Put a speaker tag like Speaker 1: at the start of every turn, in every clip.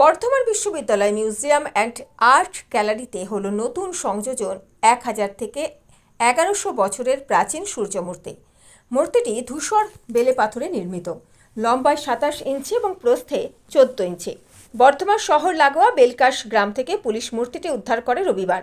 Speaker 1: বর্ধমান বিশ্ববিদ্যালয় museum and art গ্যালারিতে হলো নতুন সংযোজন এক হাজার থেকে এগারোশো বছরের প্রাচীন সূর্য মূর্তি মূর্তিটি ধূসর বেলে পাথরে নির্মিত। লম্বায় সাতাশ ইঞ্চি এবং প্রস্থে চোদ্দ ইঞ্চি। বর্ধমান শহর লাগোয়া বেলকাশ গ্রাম থেকে পুলিশ মূর্তিটি উদ্ধার করে রবিবার।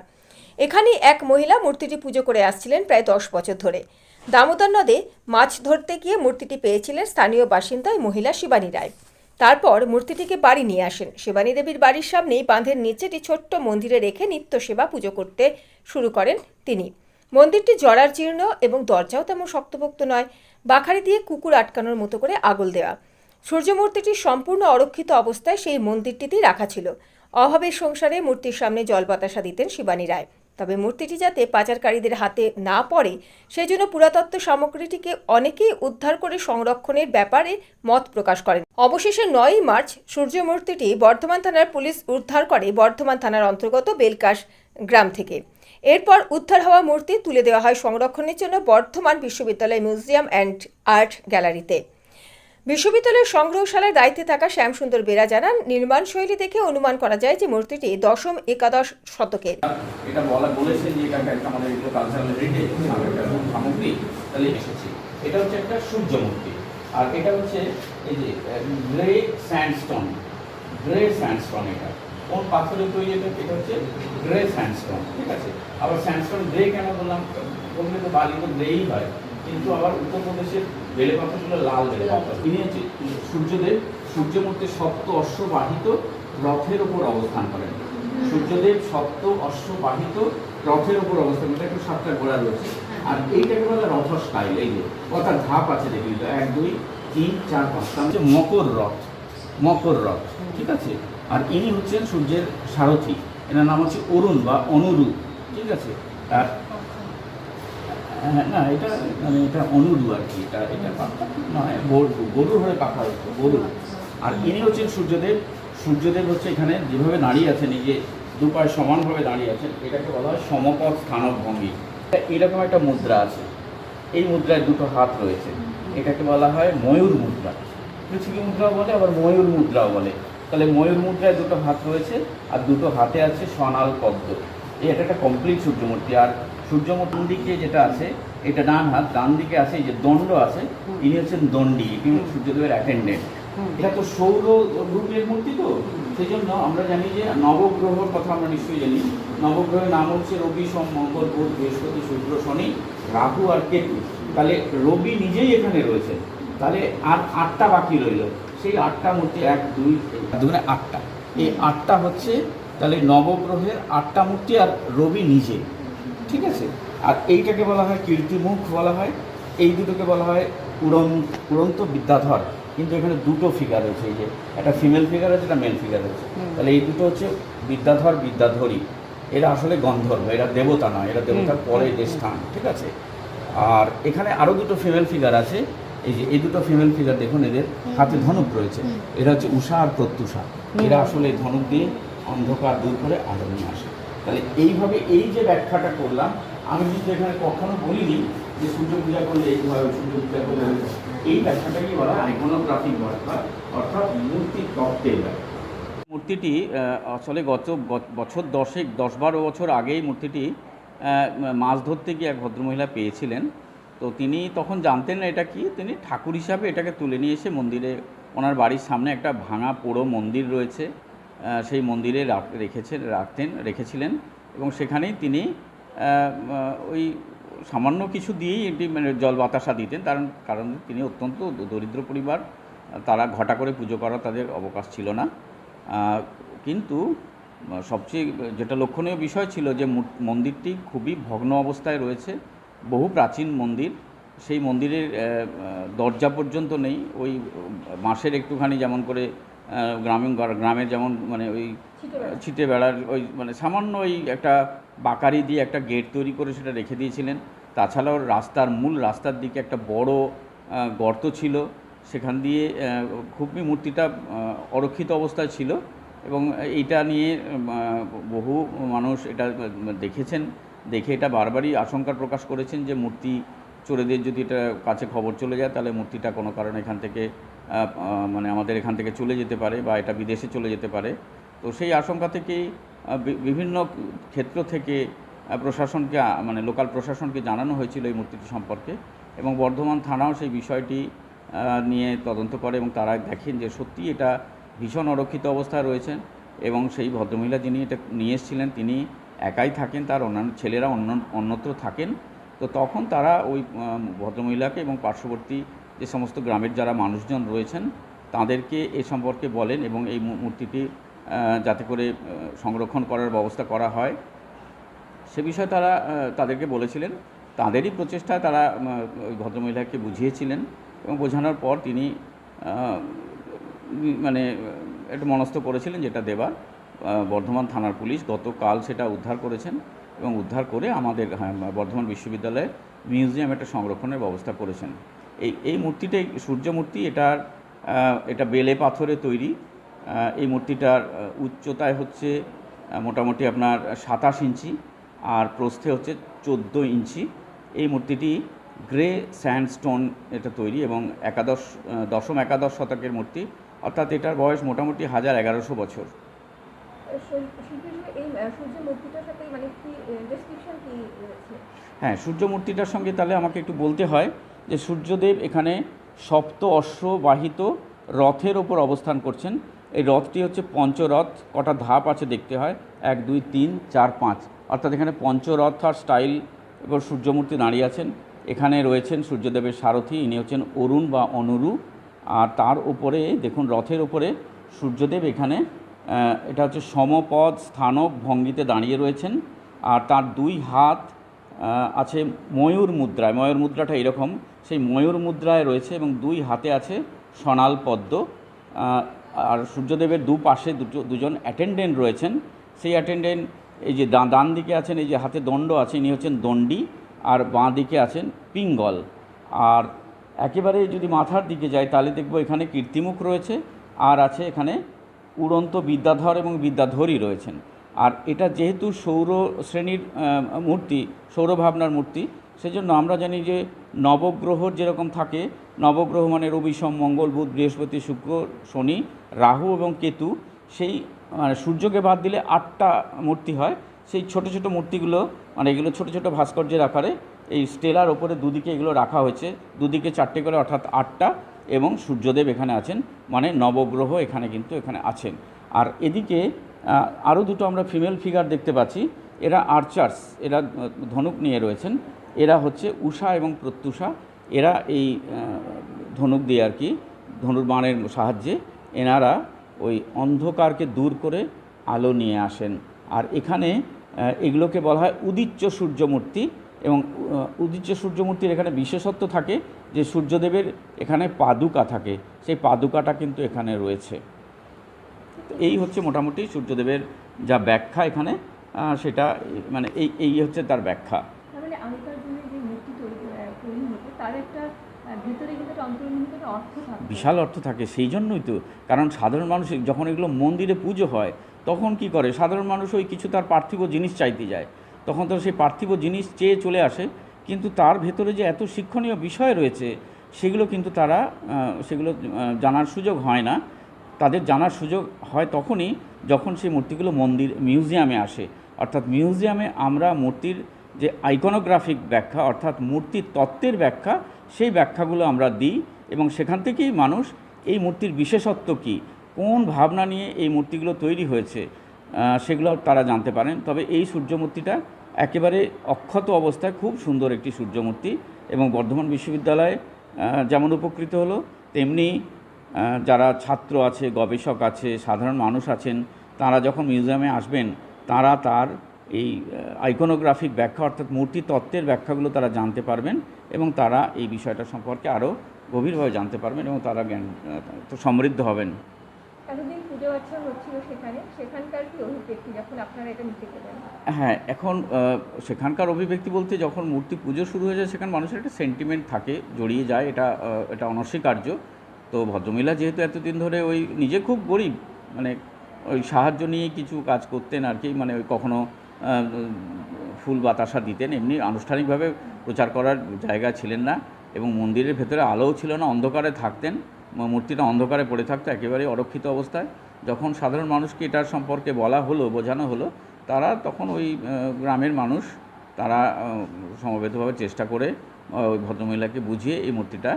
Speaker 1: এখানে এক মহিলা মূর্তিটি পুজো করে আসছিলেন প্রায় দশ বছর ধরে। দামোদর নদে মাছ ধরতে গিয়ে মূর্তিটি পেয়েছিলেন স্থানীয় বাসিন্দা মহিলা শিবানী রায়। তারপর মূর্তিটিকে বাড়ি নিয়ে আসেন। শিবানী দেবীর বাড়ির সামনেই বাঁধের নিচে একটি ছোট্ট মন্দিরে রেখে নিত্য সেবা পুজো করতে শুরু করেন তিনি। মন্দিরটি জরার জীর্ণ এবং দরজাও তেমন শক্তপোক্ত নয়, বাখারি দিয়ে কুকুর আটকানোর মতো করে আগল দেওয়া। সূর্য মূর্তিটি সম্পূর্ণ অরক্ষিত অবস্থায় সেই মন্দিরটিতেই রাখা ছিল। অভাবের সংসারে মূর্তির সামনে জল বাতাসা দিতেন শিবানী রায়। তবে মূর্তিটি যাতে পাচারকারীদের হাতে না পড়ে, সেজন্য পুরাতত্ত্ব সামগ্রীটিকে অনেকেই উদ্ধার করে সংরক্ষণের ব্যাপারে মত প্রকাশ করেন। অবশেষে নয়ই মার্চ সূর্য মূর্তিটি বর্ধমান থানার পুলিশ উদ্ধার করে বর্ধমান থানার অন্তর্গত বেলকাশ গ্রাম থেকে। এরপর উদ্ধার হওয়া মূর্তি তুলে দেওয়া হয় সংরক্ষণের জন্য বর্ধমান বিশ্ববিদ্যালয় মিউজিয়াম অ্যান্ড আর্ট গ্যালারিতে। বিশ্ববিদ্যালয়ের সংগ্রহশালার দায়িত্বে থাকা শ্যামসুন্দর বেরা জানান, নির্মাণ শৈলী দেখে অনুমান করা যায় যে মূর্তিটি দশম একাদশ শতকে
Speaker 2: এটা হচ্ছে একটা আর এটা হচ্ছে এই যে গ্রে স্যান্ডস্টোন গ্রে স্যান্ডস্টোন এটা। কোন তৈরি এটা? এটা হচ্ছে গ্রে স্যান্ডস্টোন ঠিক আছে? আবার স্যান্ডস্টোন গ্রে কেন বললাম? বললে তো বালি তো গ্রেই হয়। কিন্তু আবার উত্তরপ্রদেশের বেলে পাথরগুলো লাল বেলে পাথর তিনি হচ্ছে সূর্যদেব। সূর্যমূর্তির সপ্ত অশ্ববাহিত রথের উপর অবস্থান করেন। সূর্যদেব সপ্ত অশ্ববাহিত রথের উপর অবস্থান এটা একটু সাতটা ঘোড়া রয়েছে। আর এইটাকে বলে? রথ স্টাইল এই যে। কটা ধাপ আছে দেখি তো এক দুই তিন চার পাঁচটা হচ্ছে মকর রথ মকর রথ ঠিক আছে? আর ইনি হচ্ছেন সূর্যের সারথি। এনার নাম হচ্ছে অরুণ বা অনুরূপ ঠিক আছে? আর না, এটা মানে এটা অনুরু আর কি, এটা এটা পাখা নয় গরু, গরুর হয়ে পাখা হচ্ছে গরু। আর ইনি হচ্ছেন সূর্যদেব সূর্যদেব হচ্ছে এখানে যেভাবে দাঁড়িয়ে আছেন, এই যে দুপায় সমানভাবে দাঁড়িয়ে আছেন, এটাকে বলা হয় সমপদ স্থানক ভঙ্গি এরকম একটা মুদ্রা আছে, এই মুদ্রায় দুটো হাত রয়েছে, এটাকে বলা হয় ময়ূর মুদ্রা। পৃথিবী মুদ্রাও বলে, আবার ময়ূর মুদ্রাও বলে। তাহলে ময়ূর মুদ্রায় দুটো হাত রয়েছে, আর দুটো হাতে আছে সনাল পদ্ম। এটা একটা কমপ্লিট সূর্যমূর্তি। আর সূর্যমূর্তির দিকে যেটা আছে এটা ডান হাত ডান দিকে আছে যে দণ্ড আছে ইনি হচ্ছেন দণ্ডী ইনি সূর্যদেবের অ্যাটেন্ডেন্ট এটা তো সৌর গ্রুপের মূর্তি তো? সেই জন্য আমরা জানি যে নবগ্রহর কথা আমরা নিশ্চয়ই জানি। নবগ্রহের নাম হচ্ছে রবি সোম মঙ্গল বুধ বৃহস্পতি শুক্র শনি রাহু আর কেতু। তাহলে রবি নিজেই এখানে রয়েছে। তাহলে আর আটটা বাকি রইল। সেই আটটা মূর্তি এক দুই দুগুণে আটটা। এই আটটা হচ্ছে তাহলে নবগ্রহের আটটা মূর্তি আর রবি নিজে ঠিক আছে? আর এইটাকে বলা হয় কীর্তিমুখ বলা হয় এই দুটোকে বলা হয় উড়ন উড়ন্ত বিদ্যাধর। কিন্তু এখানে দুটো ফিগার রয়েছে এই যে একটা ফিমেল ফিগার আছে একটা মেল ফিগার আছে তাহলে এই দুটো হচ্ছে বিদ্যাধর বিদ্যাধরী। এরা আসলে গন্ধর্ব এরা দেবতা নয় এরা দেবতার পরে যে স্থান ঠিক আছে? আর এখানে আরও দুটো ফিমেল ফিগার আছে। এই যে এই দুটো ফিমেল ফিগার দেখুন এদের হাতে ধনুক রয়েছে। এরা হচ্ছে উষা আর প্রত্যুষা। এরা আসলে ধনুক দিয়ে অন্ধকার দূর করে আলো নিয়ে আসে। তাহলে এইভাবে এই যে ব্যাখ্যাটা করলাম, আমি কিন্তু এখানে কখনো বলিনি যে সূর্য পূজা করলে এইভাবে সূর্য পূজা করলে এই ব্যাখ্যাটাকেই বলা হয় আইকোনোগ্রাফিক ব্যাখ্যা অর্থাৎ মূর্তি তত্ত্বের মূর্তিটি আসলে গত বছর দশেক, দশ বারো বছর আগেই মূর্তিটি মাছ ধরতে গিয়ে এক ভদ্রমহিলা পেয়েছিলেন। তো তিনি তখন জানতেন না এটা কি, তিনি ঠাকুর হিসাবে এটাকে তুলে নিয়ে এসে মন্দিরে, ওনার বাড়ির সামনে একটা ভাঙা পোড়ো মন্দির রয়েছে। সেই মন্দিরে রাখ- রেখেছেন, রাখতেন, রেখেছিলেন এবং সেখানেই তিনি ওই সামান্য কিছু দিয়েই এটি মানে জল বাতাসা দিতেন। কারণ কারণ তিনি অত্যন্ত দরিদ্র পরিবার, তারা ঘটা করে পুজো করার তাদের অবকাশ ছিল না। কিন্তু সবচেয়ে যেটা লক্ষণীয় বিষয় ছিল যে মন্দিরটি খুবই ভগ্ন অবস্থায় রয়েছে, বহু প্রাচীন মন্দির। সেই মন্দিরের দরজা পর্যন্ত নেই। ওই মাসের একটুখানি যেমন করে আহ, গ্রামীণ গ্রামের যেমন মানে ওই ছিটে বেড়ার ওই মানে সামান্য ওই একটা বাকারি দিয়ে একটা গেট তৈরি করে সেটা রেখে দিয়েছিলেন। তাছাড়াও রাস্তার মূল রাস্তার দিকে একটা বড় গর্ত ছিল। সেখান দিয়ে খুবই মূর্তিটা অরক্ষিত অবস্থায় ছিল এবং এইটা নিয়ে বহু মানুষ এটা দেখেছেন। দেখে এটা বারবারই আশঙ্কা প্রকাশ করেছেন যে মূর্তি চোরেদের যদি এটা কাছে খবর চলে যায় তাহলে মূর্তিটা কোনো কারণে এখান থেকে মানে আমাদের এখান থেকে চলে যেতে পারে বা এটা বিদেশে চলে যেতে পারে। তো সেই আশঙ্কা থেকেই বিভিন্ন ক্ষেত্র থেকে প্রশাসনকে মানে লোকাল প্রশাসনকে জানানো হয়েছিল এই মূর্তিটি সম্পর্কে এবং বর্ধমান থানাও সেই বিষয়টি নিয়ে তদন্ত করে এবং তারা দেখেন যে সত্যি এটা ভীষণ অরক্ষিত অবস্থায় রয়েছেন এবং সেই ভদ্রমহিলা যিনি এটা নিয়ে এসেছিলেন, তিনি একাই থাকেন, তার অন্যান্য ছেলেরা অন্য, অন্যত্র থাকেন। তো তখন তারা ওই ভদ্রমহিলাকে এবং পার্শ্ববর্তী যে সমস্ত গ্রামের যারা মানুষজন রয়েছেন তাদেরকে এ সম্পর্কে বলেন এবং এই মূর্তিটি যাতে করে সংরক্ষণ করার ব্যবস্থা করা হয়। সে বিষয়ে তারা তাদেরকে বলেছিলেন। তাদেরই প্রচেষ্টায় তারা ওই ভদ্রমহিলাকে বুঝিয়েছিলেন এবং বোঝানোর পর তিনি মানে একটু মনস্থ করেছিলেন যেটা দেবার। বর্ধমান থানার পুলিশ গতকাল সেটা উদ্ধার করেছেন এবং উদ্ধার করে আমাদের হ্যাঁ, বর্ধমান বিশ্ববিদ্যালয়ে মিউজিয়াম একটা সংরক্ষণের ব্যবস্থা করেছেন। এই এই মূর্তিটা সূর্য মূর্তি এটার এটা বেলে পাথরে তৈরি। এই মূর্তিটার উচ্চতায় হচ্ছে মোটামুটি আপনার সাতাশ ইঞ্চি আর প্রস্থে হচ্ছে চোদ্দ ইঞ্চি। এই মূর্তিটি গ্রে স্যান্ডস্টোন এটা তৈরি এবং একাদশ দশম একাদশ শতকের মূর্তি। অর্থাৎ এটার বয়স মোটামুটি হাজার এগারোশো বছর।
Speaker 3: মানে
Speaker 2: হ্যাঁ সূর্য মূর্তিটার সঙ্গে তাহলে আমাকে একটু বলতে হয় যে সূর্যদেব এখানে সপ্ত অশ্ববাহিত রথের ওপর অবস্থান করছেন। এই রথটি হচ্ছে পঞ্চরথ, কটা ধাপ আছে দেখতে হয়। এক, দুই, তিন, চার, পাঁচ। অর্থাৎ এখানে পঞ্চরথ আর স্টাইল এবার সূর্যমূর্তি দাঁড়িয়ে আছেন। এখানে রয়েছেন সূর্যদেবের সারথি, ইনি হচ্ছেন অরুণ বা অনুরু। আর তার উপরে, দেখুন, রথের উপরে সূর্যদেব এখানে এটা হচ্ছে সমপদ স্থানক ভঙ্গিতে দাঁড়িয়ে রয়েছেন। আর তার দুই হাত আছে ময়ূর মুদ্রায় ময়ূর মুদ্রাটা এরকম। সেই ময়ূর মুদ্রায় রয়েছে এবং দুই হাতে আছে সোনাল পদ্ম। আর সূর্যদেবের দুপাশে দুটো দুজন অ্যাটেন্ডেন্ট রয়েছেন। সেই অ্যাটেন্ডেন্ট এই যে ডান দিকে আছেন, এই যে হাতে দণ্ড আছে, ইনি হচ্ছেন দণ্ডি। আর বাঁ দিকে আছেন পিঙ্গল। আর একেবারে যদি মাথার দিকে যাই, তাহলে দেখব এখানে কীর্তিমুখ রয়েছে। আর আছে এখানে উড়ন্ত বিদ্যাধর এবং বিদ্যাধরী রয়েছেন। আর এটা যেহেতু সৌর শ্রেণির মূর্তি সৌরভাবনার মূর্তি, সেজন্য আমরা জানি যে নবগ্রহর যেরকম থাকে, নবগ্রহ মানে রবি সোম, মঙ্গল বুধ, বৃহস্পতি, শুক্র, শনি, রাহু এবং কেতু, সেই মানে সূর্যকে বাদ দিলে আটটা মূর্তি হয়। সেই ছোট ছোট মূর্তিগুলো মানে এগুলো ছোট ছোট ভাস্কর্যের আকারে এই স্টেলার ওপরে দুদিকে এগুলো রাখা হয়েছে। দুদিকে চারটে করে, অর্থাৎ আটটা এবং সূর্যদেব এখানে আছেন মানে নবগ্রহ এখানে কিন্তু এখানে আছেন। আর এদিকে আরও দুটো আমরা ফিমেল ফিগার দেখতে পাচ্ছি। এরা আর্চার্স, এরা ধনুক নিয়ে রয়েছেন। এরা হচ্ছে উষা এবং প্রত্যুষা। এরা এই ধনুক দিয়ে আর কি ধনুর্বাণের সাহায্যে এনারা ওই অন্ধকারকে দূর করে আলো নিয়ে আসেন। আর এখানে এগুলোকে বলা হয় উদিচ্য সূর্যমূর্তি এবং উদিচ্য সূর্যমূর্তির এখানে বিশেষত্ব থাকে যে সূর্যদেবের এখানে পাদুকা থাকে। সেই পাদুকাটা কিন্তু এখানে রয়েছে। এই হচ্ছে মোটামুটি সূর্যদেবের যা ব্যাখ্যা এখানে সেটা মানে এই এই হচ্ছে তার ব্যাখ্যা।
Speaker 3: মানে
Speaker 2: বিশাল অর্থ থাকে সেই জন্যই তো। কারণ সাধারণ মানুষ যখন এগুলো মন্দিরে পুজো হয় তখন কি করে? সাধারণ মানুষ ওই কিছু তার পার্থিব জিনিস চাইতে যায়। তখন তো সেই পার্থিব জিনিস চেয়ে চলে আসে কিন্তু তার ভেতরে যে এত শিক্ষণীয় বিষয় রয়েছে সেগুলো কিন্তু তারা সেগুলো জানার সুযোগ হয় না। তাদের জানার সুযোগ হয় তখনই যখন সেই মূর্তিগুলো মন্দির, মিউজিয়ামে আসে। অর্থাৎ মিউজিয়ামে আমরা মূর্তির যে আইকনোগ্রাফিক ব্যাখ্যা, অর্থাৎ মূর্তির তত্ত্বের ব্যাখ্যা, সেই ব্যাখ্যাগুলো আমরা দিই এবং সেখান থেকেই মানুষ এই মূর্তির বিশেষত্ব কী, কোন ভাবনা নিয়ে এই মূর্তিগুলো তৈরি হয়েছে সেগুলো তারা জানতে পারেন। তবে এই সূর্যমূর্তিটা একেবারে অক্ষত অবস্থায় খুব সুন্দর একটি সূর্যমূর্তি এবং বর্ধমান বিশ্ববিদ্যালয়ে যেমন উপকৃত হলো, তেমনি যারা ছাত্র আছে গবেষক আছে সাধারণ মানুষ আছেন তারা যখন মিউজিয়ামে আসবেন তারা তার এই আইকনোগ্রাফিক ব্যাখ্যা অর্থাৎ মূর্তি তত্ত্বের ব্যাখ্যাগুলো তারা জানতে পারবেন এবং তারা এই বিষয়টা সম্পর্কে আরও গভীরভাবে জানতে পারবেন এবং তারা জ্ঞান তো সমৃদ্ধ হবেন।
Speaker 3: আচ্ছা
Speaker 2: হ্যাঁ এখন সেখানকার অভিব্যক্তি বলতে যখন মূর্তি পুজো শুরু হয়ে যায় সেখানে মানুষের একটা সেন্টিমেন্ট থাকে জড়িয়ে যায়। এটা এটা অনস্বীকার্য। তো ভদ্রমহিলা যেহেতু এতদিন ধরে ওই নিজে খুব গরিব মানে ওই সাহায্য নিয়ে কিছু কাজ করতেন আর কি মানে ওই কখনও ফুল বাতাসা দিতেন, এমনি আনুষ্ঠানিকভাবে প্রচার করার জায়গা ছিলেন না এবং মন্দিরের ভেতরে আলোও ছিল না, অন্ধকারে থাকতেন মূর্তিটা অন্ধকারে পড়ে থাকতো একেবারে অরক্ষিত অবস্থায়। যখন সাধারণ মানুষকে এটার সম্পর্কে বলা হলো, বোঝানো হলো, তারা তখন ওই গ্রামের মানুষ, তারা সমবেতভাবে চেষ্টা করে ওই ভদ্রমহিলাকে বুঝিয়ে এই মূর্তিটা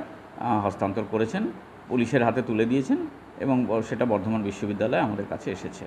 Speaker 2: হস্তান্তর করেছেন। পুলিশের হাতে তুলে দিয়েছেন এবং সেটা বর্ধমান বিশ্ববিদ্যালয়ে আমাদের কাছে এসেছে।